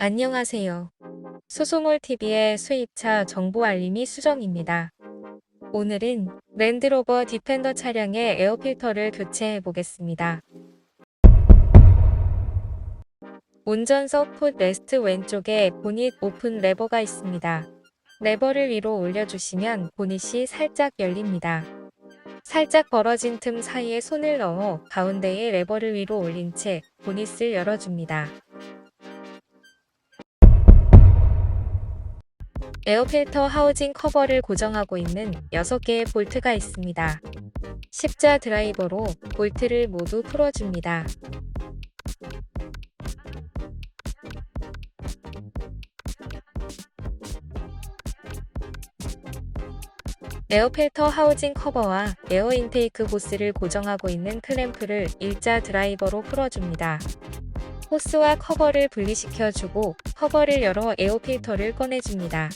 안녕하세요. 수소몰TV의 수입차 정보 알림이 수정입니다. 오늘은 랜드로버 디펜더 차량의 에어필터를 교체해 보겠습니다. 운전석 풋 레스트 왼쪽에 보닛 오픈 레버가 있습니다. 레버를 위로 올려주시면 보닛이 살짝 열립니다. 살짝 벌어진 틈 사이에 손을 넣어 가운데에 레버를 위로 올린 채 보닛을 열어줍니다. 에어필터 하우징 커버를 고정하고 있는 6개의 볼트가 있습니다. 십자 드라이버로 볼트를 모두 풀어줍니다. 에어필터 하우징 커버와 에어 인테이크 호스를 고정하고 있는 클램프를 일자 드라이버로 풀어줍니다. 호스와 커버를 분리시켜주고 커버를 열어 에어 필터를 꺼내줍니다.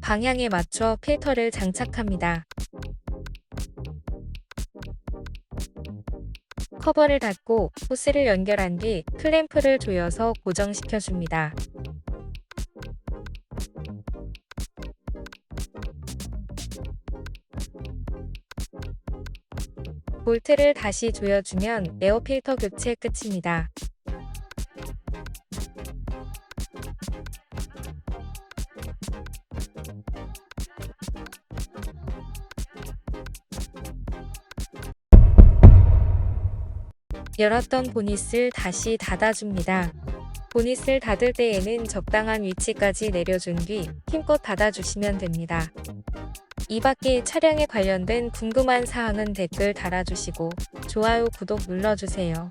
방향에 맞춰 필터를 장착합니다. 커버를 닫고 호스를 연결한 뒤 클램프를 조여서 고정시켜줍니다. 볼트를 다시 조여주면 에어필터 교체 끝입니다. 열었던 보닛을 다시 닫아줍니다. 보닛을 닫을 때에는 적당한 위치까지 내려준 뒤 힘껏 닫아주시면 됩니다. 이 밖에 차량에 관련된 궁금한 사항은 댓글 달아주시고 좋아요, 구독 눌러주세요.